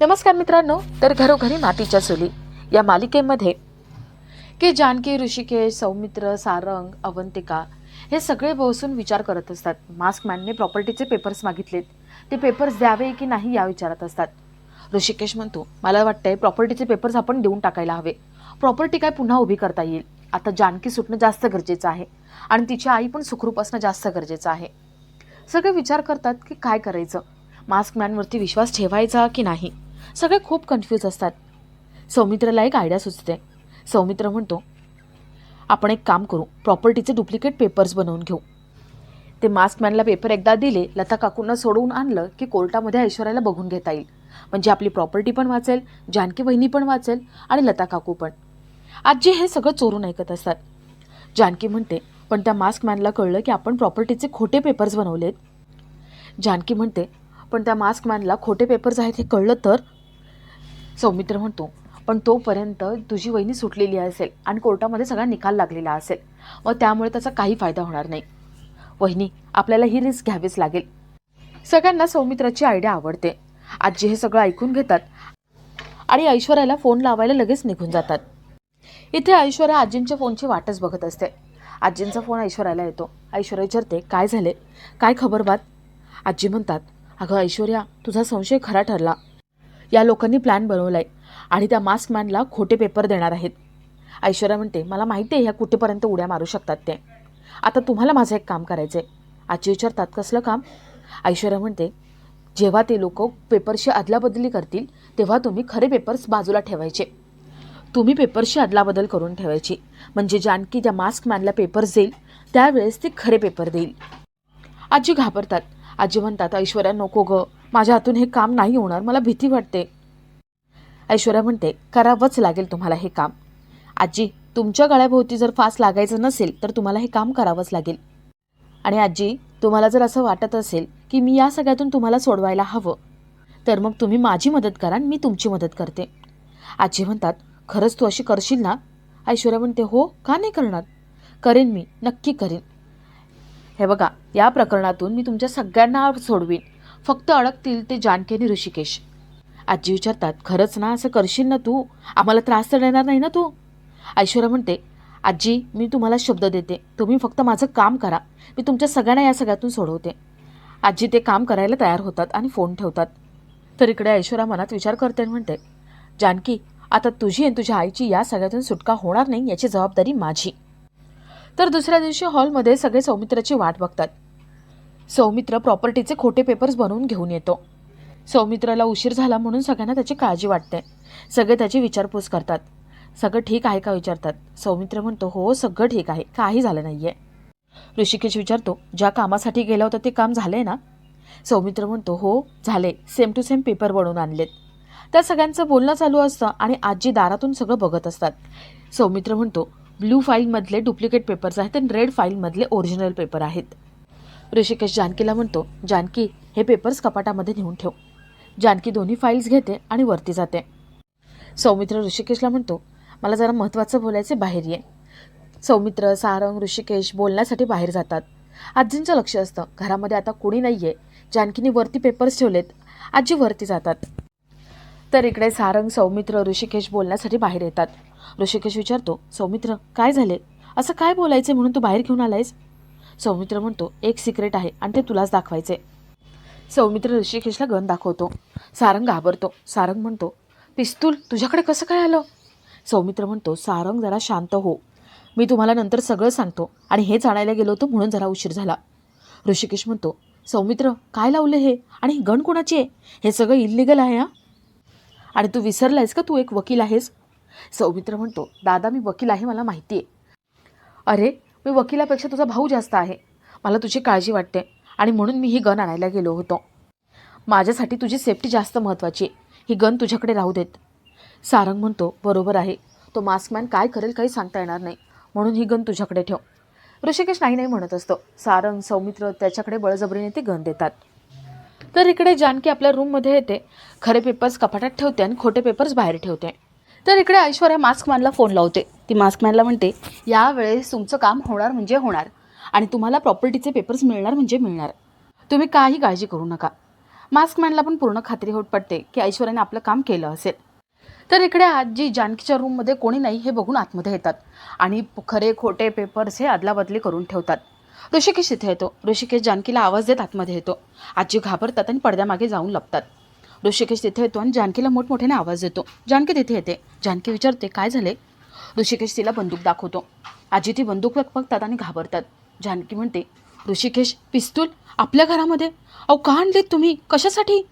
नमस्कार मित्रांनो तर घरोघरी मातीच्या चुली या मालिकेमध्ये की जानकी ऋषिकेश सौमित्र सारंग अवंतिका हे सगळे बसून विचार करत असतात. मास्क मॅनने प्रॉपर्टीचे पेपर्स मागितलेत. ते पेपर्स द्यावे की नाही या विचारात असतात. ऋषिकेश म्हणतो मला वाटतंय प्रॉपर्टीचे पेपर्स आपण देऊन टाकायला हवे. प्रॉपर्टी काय पुन्हा उभी करता येईल? आता जानकी सुटणं जास्त गरजेचं आहे आणि तिची आई पण सुखरूप असणं जास्त गरजेचं आहे. सगळे विचार करतात की काय करायचं? मास्क मॅनवरती विश्वास ठेवायचा की नाही? सगळे खूप कन्फ्यूज असतात. सौमित्रला एक आयडिया सुचते. सौमित्र म्हणतो आपण एक काम करू प्रॉपर्टीचे डुप्लिकेट पेपर्स बनवून घेऊ. ते मास्कमॅनला पेपर एकदा दिले लता काकूंना सोडवून आणलं की कोर्टामध्ये ऐश्वर्याला बघून घेता येईल. म्हणजे आपली प्रॉपर्टी पण वाचेल जानकी वहिनी पण वाचेल आणि लता काकू पण. आजी हे सगळं चोरून ऐकत असतात. जानकी म्हणते पण त्या मास्कमॅनला कळलं की आपण प्रॉपर्टीचे खोटे पेपर्स बनवलेत. जानकी म्हणते पण त्या मास्कमॅनला खोटे पेपर्स आहेत हे कळलं तर? सौमित्र म्हणतो पण तोपर्यंत तुझी वहिनी सुटलेली असेल आणि कोर्टामध्ये सगळा निकाल लागलेला असेल व त्यामुळे त्याचा काही फायदा होणार नाही. वहिनी आपल्याला ही रिस्क घ्यावीच लागेल. सगळ्यांना सौमित्राची आयडिया आवडते. आजी हे सगळं ऐकून घेतात आणि ऐश्वर्याला फोन लावायला लगेच निघून जातात. इथे ऐश्वर्या आजींच्या फोनची वाटच बघत असते. आजींचा फोन ऐश्वर्याला येतो. ऐश्वर्या विचारते काय झाले? काय खबर बात? आजी म्हणतात अगं ऐश्वर्या तुझा संशय खरा ठरला. या लोकांनी प्लॅन बनवलाय. आणि त्या मास्क मॅनला खोटे पेपर देणार आहेत. ऐश्वर्या म्हणते मला माहिती आहे ह्या कुठेपर्यंत उड्या मारू शकतात ते आता तुम्हाला माझं एक काम करायचं आहे आजी विचारतात कसलं काम? ऐश्वर्या म्हणते जेव्हा ते लोक पेपरशी अदलाबदली करतील तेव्हा तुम्ही खरे पेपर्स बाजूला ठेवायचे. तुम्ही पेपरशी अदलाबदल करून ठेवायची. म्हणजे जानकी त्या मास्क मॅनला पेपर्स देईल त्यावेळेस ती खरे पेपर देईल. आजी घाबरतात. आजी म्हणतात ऐश्वर्या नको गं. माझ्या हातून हे काम नाही होणार मला भीती वाटते. ऐश्वर्या म्हणते करावंच लागेल तुम्हाला हे काम. आजी तुमच्या गळ्याभोवती जर फास लागायचं नसेल तर तुम्हाला हे काम करावंच लागेल. आणि आजी तुम्हाला जर असं वाटत असेल की मी या सगळ्यातून तुम्हाला सोडवायला हवं तर मग तुम्ही माझी मदत करा मी तुमची मदत करते. आजी म्हणतात खरंच तू अशी करशील ना? ऐश्वर्या म्हणते हो का नाही करणार? करेन मी नक्की करेन. हे बघा या प्रकरणातून मी तुमच्या सगळ्यांना सोडवीन. फक्त अडकतील ते जानकी आणि ऋषिकेश. आजी विचारतात खरंच ना असं करशील ना तू? आम्हाला त्रास तर देणार नाही ना तू? ऐश्वर्या म्हणते आजी मी तुम्हाला शब्द देते. तुम्ही फक्त माझं काम करा. मी तुमच्या सगळ्यांना या सगळ्यातून सोडवते. आजी ते काम करायला तयार होतात आणि फोन ठेवतात. तर इकडे ऐश्वर्या मनात विचार करते आणि म्हणते जानकी आता तुझी आणि तुझ्या आईची या सगळ्यातून सुटका होणार नाही याची जबाबदारी माझी. तर दुसऱ्या दिवशी हॉलमध्ये सगळे सौमित्राची वाट बघतात. सौमित्र प्रॉपर्टीचे खोटे पेपर्स बनवून घेऊन येतो. सौमित्राला उशीर झाला म्हणून सगळ्यांना त्याची काळजी वाटते. सगळे त्याची विचारपूस करतात. सगळं ठीक आहे का विचारतात. सौमित्र म्हणतो हो सगळं ठीक आहे. काही झालं नाही आहे ऋषिकेश विचारतो ज्या कामासाठी गेला होता ते काम झालंय ना? सौमित्र म्हणतो हो झाले. सेम टू सेम पेपर बनवून आणलेत. त्या सगळ्यांचं बोलणं चालू असतं आणि आजी दारातून सगळं बघत असतात. सौमित्र म्हणतो ब्लू फाईलमधले डुप्लिकेट पेपर्स आहेत आणि रेड फाईलमधले ओरिजिनल पेपर आहेत. ऋषिकेश जानकीला म्हणतो जानकी हे पेपर्स कपाटामध्ये नेऊन ठेव. जानकी दोन्ही फाईल्स घेते आणि वरती जाते. सौमित्र ऋषिकेशला म्हणतो मला जरा महत्त्वाचं बोलायचं बाहेर ये. सौमित्र सारंग ऋषिकेश बोलण्यासाठी बाहेर जातात. आजींचं लक्ष असतं घरामध्ये आता कोणी नाही आहे जानकीने वरती पेपर्स ठेवलेत. आजी वरती जातात. तर इकडे सारंग सौमित्र ऋषिकेश बोलण्यासाठी बाहेर येतात. ऋषिकेश विचारतो सौमित्र काय झाले? असं काय बोलायचं म्हणून तू बाहेर घेऊन आलायस? सौमित्र म्हणतो एक सिक्रेट आहे आणि ते तुलाच दाखवायचे. सौमित्र ऋषिकेशला गन दाखवतो. सारंग घाबरतो. सारंग म्हणतो पिस्तूल तुझ्याकडे कसं काय आलं? सौमित्र म्हणतो सारंग जरा शांत हो. मी तुम्हाला नंतर सगळं सांगतो आणि हेच आणायला गेलो होतो म्हणून जरा उशीर झाला. ऋषिकेश म्हणतो सौमित्र काय लावलं हे? आणि ही गण कोणाची आहे? हे सगळं इल्लिगल आहे हा? आणि तू विसरलायस का? तू एक वकील आहेस? सौमित्र म्हणतो दादा मी वकील आहे मला माहिती आहे अरे मी वकिलापेक्षा तुझा भाऊ जास्त आहे. मला तुझी काळजी वाटते आणि म्हणून मी ही गन आणायला गेलो होतो. माझ्यासाठी तुझी सेफ्टी जास्त महत्त्वाची आहे. ही गन तुझ्याकडे राहू देत. सारंग म्हणतो बरोबर आहे. तो मास्कमॅन काय करेल काही सांगता येणार नाही. म्हणून ही गन तुझ्याकडे ठेव. ऋषिकेश नाही नाही म्हणत असतो. सारंग सौमित्र त्याच्याकडे बळजबरीने ते गन देतात. तर इकडे जानकी आपल्या रूममध्ये येते. खरे पेपर्स कपाटात ठेवते आणि खोटे पेपर्स बाहेर ठेवते. तर इकडे ऐश्वर्या मास्कमॅनला फोन लावते. ती मास्कमॅनला म्हणते यावेळेस तुमचं काम होणार म्हणजे होणार आणि तुम्हाला प्रॉपर्टीचे पेपर्स मिळणार म्हणजे मिळणार. तुम्ही काही काळजी करू नका. मास्कमॅनला पण पूर्ण खात्री होत पडते की ऐश्वर्याने आपलं काम केलं असेल. तर इकडे आजी जानकीच्या रूममध्ये कोणी नाही हे बघून आतमध्ये येतात आणि खरे खोटे पेपर्स हे अदलाबदली करून ठेवतात. ऋषिकेश इथे येतो. ऋषिकेश जानकीला आवाज देत आतमध्ये येतो. आजी घाबरतात आणि पडद्यामागे जाऊन लपतात. ऋषिकेश तिथे येतो आणि जानकीला मोठमोठ्याने आवाज देतो. जानकी तिथे येते. जानकी विचारते काय झाले? ऋषिकेश तिला बंदूक दाखवतो. आजी ती बंदूक बघतात आणि घाबरतात. जानकी म्हणते ऋषिकेश पिस्तूल आपल्या घरामध्ये? अहो का आणले तुम्ही? कशासाठी?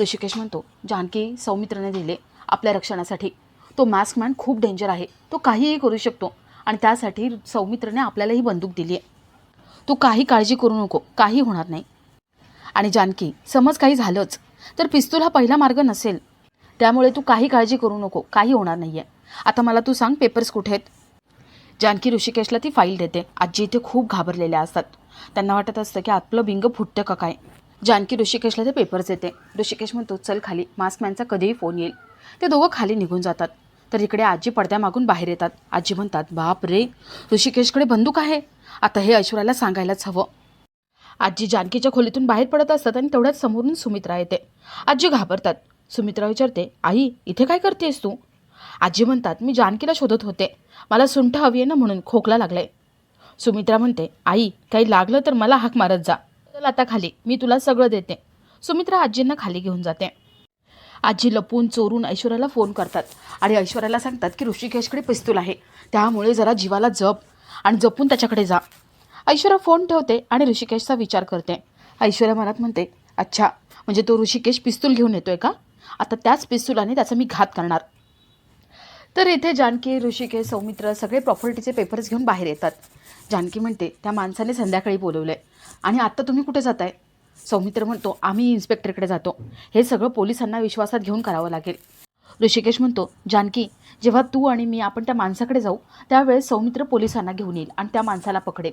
ऋषिकेश म्हणतो जानकी सौमित्रने दिले आपल्या रक्षणासाठी. तो मास्क मॅन खूप डेंजर आहे. तो काहीही करू शकतो आणि त्यासाठी सौमित्रने आपल्याला ही बंदूक दिली आहे. तू काही काळजी करू नको काही होणार नाही. आणि जानकी समज काही झालंच तर पिस्तूल हा पहिला मार्ग नसेल. त्यामुळे तू काही काळजी करू नको काही होणार नाही आहे आता मला तू सांग पेपर्स कुठे आहेत? जानकी ऋषिकेशला ती फाईल देते. आजी इथे खूप घाबरलेल्या असतात. त्यांना वाटत असतं की आपलं बिंग फुटतं का काय? जानकी ऋषिकेशला ते पेपर्स देते. ऋषिकेश म्हणतो चल खाली मास्कमॅनचा कधीही फोन येईल. ते दोघं खाली निघून जातात. तर इकडे आजी पडद्यामागून बाहेर येतात. आजी म्हणतात बाप रे ऋषिकेशकडे बंदूक आहे. आता हे ऐश्वर्याला सांगायलाच हवं. आजी जानकीच्या खोलीतून बाहेर पडत असतात आणि तेवढ्याच समोरून सुमित्रा येते. आजी घाबरतात. सुमित्रा विचारते आई इथे काय करतेस तू? आजी म्हणतात मी जानकीला शोधत होते. मला सुंठ हवी आहे ना म्हणून खोकला लागलाय. सुमित्रा म्हणते आई काही लागलं तर मला हाक मारत जा. चल आता खाली. मी तुला सगळं देते. सुमित्रा आजींना खाली घेऊन जाते. आजी लपून चोरून ऐश्वर्याला फोन करतात आणि ऐश्वर्याला सांगतात की ऋषिकेशकडे पिस्तूल आहे. त्यामुळे जरा जीवाला जप आणि जपून त्याच्याकडे जा. ऐश्वर्या फोन ठेवते आणि ऋषिकेशचा विचार करते. ऐश्वर्या मनात म्हणते अच्छा म्हणजे तो ऋषिकेश पिस्तूल घेऊन येतोय का? आता त्याच पिस्तुलाने त्याचा मी घात करणार. तर इथे जानकी ऋषिकेश सौमित्र सगळे प्रॉपर्टीचे पेपर्स घेऊन बाहेर येतात. जानकी म्हणते त्या माणसाने संध्याकाळी बोलवलं आहे आणि आत्ता तुम्ही कुठे जाताय? सौमित्र म्हणतो आम्ही इन्स्पेक्टरकडे जातो. हे सगळं पोलिसांना विश्वासात घेऊन करावं लागेल. ऋषिकेश म्हणतो जानकी जेव्हा तू आणि मी आपण त्या माणसाकडे जाऊ त्यावेळेस सौमित्र पोलिसांना घेऊन येईल आणि त्या माणसाला पकडेल.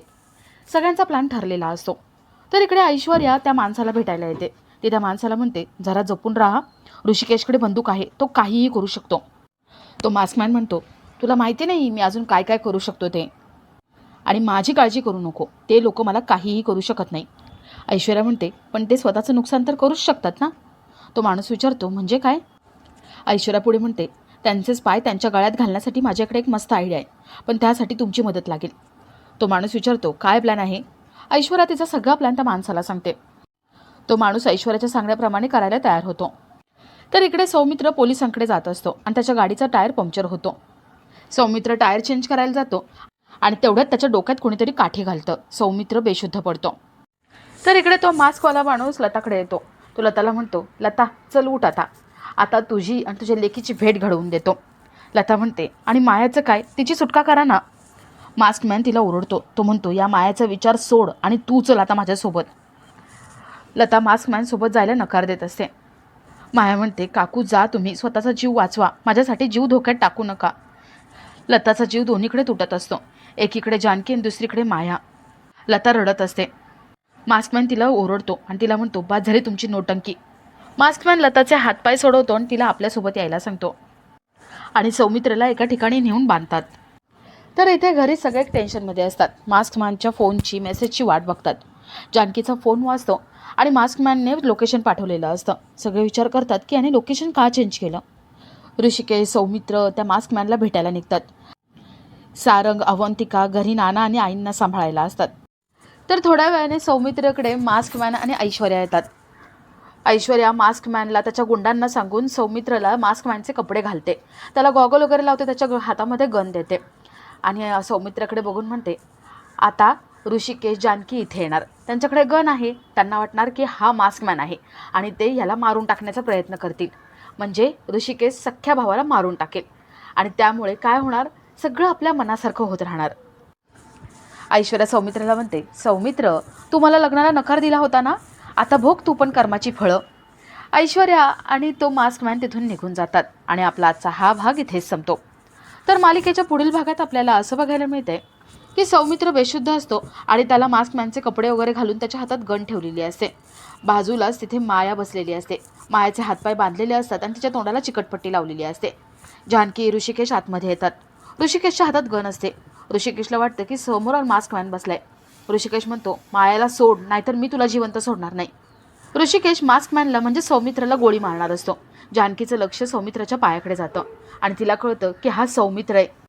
सगळ्यांचा प्लॅन ठरलेला असतो. तर इकडे ऐश्वर्या त्या माणसाला भेटायला येते. ती त्या माणसाला म्हणते जरा जपून राहा. ऋषिकेशकडे बंदूक आहे. तो काहीही करू शकतो. तो मास्कमॅन म्हणतो तुला माहिती नाही मी अजून काय काय करू शकतो ते. आणि माझी काळजी करू नको. ते लोक मला काहीही करू शकत नाही. ऐश्वर्या म्हणते पण ते स्वतःचं नुकसान तर करूच शकतात ना? तो माणूस विचारतो म्हणजे काय? ऐश्वर्या पुढे म्हणते त्यांचेच पाय त्यांच्या गळ्यात घालण्यासाठी माझ्याकडे एक मस्त आयडिया आहे. पण त्यासाठी तुमची मदत लागेल. तो माणूस विचारतो काय प्लॅन आहे? ऐश्वर्या तिचा सगळा प्लॅन त्या माणसाला सांगते. तो माणूस ऐश्वर्याच्या सांगण्याप्रमाणे करायला तयार होतो. तर इकडे सौमित्र पोलिसांकडे जात असतो आणि त्याच्या गाडीचा टायर पंक्चर होतो. सौमित्र टायर चेंज करायला जातो आणि तेवढ्यात त्याच्या डोक्यात कोणीतरी काठी घालतं. सौमित्र बेशुद्ध पडतो. तर इकडे तो मास्कवाला माणूस लताकडे येतो. तो लताला म्हणतो लता चल उठ आता. आता तुझी आणि तुझ्या लेकीची भेट घडवून देतो. लता म्हणते आणि मायाचं काय? तिची सुटका करा ना. मास्कमॅन तिला ओरडतो. तो म्हणतो या मायाचा विचार सोड आणि तू चल आता माझ्यासोबत. लता मास्कमॅनसोबत जायला नकार देत असते. माया म्हणते काकू जा तुम्ही स्वतःचा जीव वाचवा. माझ्यासाठी जीव धोक्यात टाकू नका. लताचा जीव दोन्हीकडे तुटत असतो. एकीकडे जानकी आणि दुसरीकडे माया. लता रडत असते. मास्कमॅन तिला ओरडतो आणि तिला म्हणतो बाद झाली तुमची नोटंकी. मास्कमॅन लताचे हातपाय सोडवतो आणि तिला आपल्यासोबत यायला सांगतो. आणि सौमित्रला एका ठिकाणी नेऊन बांधतात. तर इथे घरी सगळे टेन्शनमध्ये असतात. मास्कमॅनच्या फोनची मेसेजची वाट बघतात. जानकीचा फोन वाजतो आणि मास्कमॅनने लोकेशन पाठवलेलं असतं. सगळे विचार करतात की याने लोकेशन का चेंज केलं? ऋषिकेश सौमित्र त्या मास्कमॅनला भेटायला निघतात. सारंग अवंतिका घरी नाना आणि आईंना सांभाळायला असतात. तर थोड्या वेळाने सौमित्रकडे मास्कमॅन आणि ऐश्वर्या येतात. ऐश्वर्या मास्कमॅनला त्याच्या गुंडांना सांगून सौमित्रला मास्कमॅनचे कपडे घालते. त्याला गॉगल वगैरे लावते त्याच्या ग- हातामध्ये गन देते. आणि सौमित्राकडे बघून म्हणते आता ऋषिकेश जानकी इथे येणार. त्यांच्याकडे गन आहे. त्यांना वाटणार की हा मास्कमॅन आहे. आणि ते ह्याला मारून टाकण्याचा प्रयत्न करतील. म्हणजे ऋषिकेश सख्ख्या भावाला मारून टाकेल. आणि त्यामुळे काय होणार? सगळं आपल्या मनासारखं होत राहणार. ऐश्वर्या सौमित्राला म्हणते सौमित्र तू मला लग्नाला नकार दिला होता ना? आता भोग तू पण कर्माची फळं. ऐश्वर्या आणि तो मास्कमॅन तिथून निघून जातात. आणि आपला आजचा हा भाग इथेच संपतो. तर मालिकेच्या पुढील भागात आपल्याला असं बघायला मिळतंय की सौमित्र बेशुद्ध असतो आणि त्याला मास्कमॅनचे कपडे वगैरे घालून त्याच्या हातात गन ठेवलेली असते. बाजूलाच तिथे माया बसलेली असते. मायाचे हातपाय बांधलेले असतात आणि तिच्या तोंडाला चिकटपट्टी लावलेली असते. जानकी ऋषिकेश आतमध्ये येतात. ऋषिकेशच्या हातात गन असते. ऋषिकेशला वाटतं की समोर मास्कमॅन बसलाय. ऋषिकेश म्हणतो मायाला सोड नाहीतर मी तुला जिवंत सोडणार नाही. ऋषिकेश मास्कमॅनला म्हणजे सौमित्राला गोळी मारणार असतो. जानकीचं लक्ष सौमित्राच्या पायाकडे जातं आणि तिला कळतं की हा सौमित्र आहे.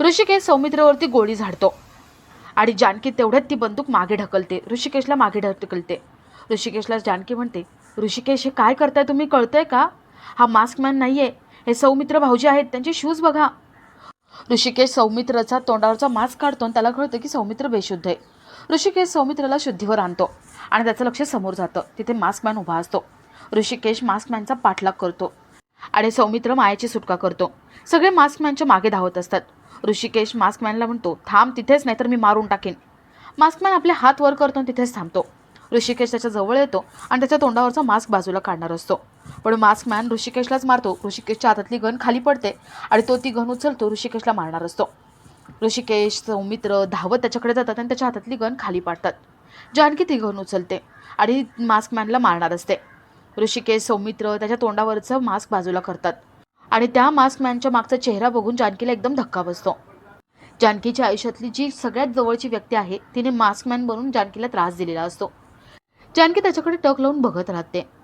ऋषिकेश सौमित्रवरती गोळी झाडतो. आणि जानकी तेवढ्यात ती बंदूक मागे ढकलते. ऋषिकेशला मागे ढकलते. ऋषिकेशला जानकी म्हणते ऋषिकेश हे काय करताय तुम्ही? कळतंय का? हा मास्कमॅन नाही आहे हे सौमित्र भाऊजी आहेत. त्यांचे शूज बघा. ऋषिकेश सौमित्रचा तोंडावरचा मास्क काढतो आणि त्याला कळतं की सौमित्र बेशुद्ध आहे. ऋषिकेश सौमित्रला शुद्धीवर आणतो आणि त्याचं लक्ष समोर जातं. तिथे मास्कमॅन उभा असतो. ऋषिकेश मास्कमॅनचा पाठलाग करतो आणि सौमित्र मायाची सुटका करतो. सगळे मास्कमॅनच्या मागे धावत असतात. ऋषिकेश मास्कमॅनला म्हणतो थांब तिथेच नाहीतर मी मारून टाकेन. मास्कमॅन आपले हात वर करतो आणि तिथेच थांबतो. ऋषिकेश त्याच्याजवळ येतो आणि त्याच्या तोंडावरचा मास्क बाजूला काढणार असतो. पण मास्कमॅन ऋषिकेशलाच मारतो. ऋषिकेशच्या हातातली गन खाली पडते आणि तो ती गन उचलतो ऋषिकेशला मारणार असतो. ऋषिकेश सौमित्र धावत त्याच्याकडे जातात आणि त्याच्या हातातली गन खाली पाडतात. जानकी ती गन उचलते आणि मास्कमॅनला मारणार असते. ऋषिकेश सौमित्र त्याच्या तोंडावरचं मास्क बाजूला करतात. आणि त्या मास्कमॅनच्या मागचा चेहरा बघून जानकीला एकदम धक्का बसतो. जानकीच्या आयुष्यातली जी सगळ्यात जवळची व्यक्ती आहे तिने मास्कमॅन बनून जानकीला त्रास दिलेला असतो. जानकी त्याच्याकडे टक लावून बघत राहते.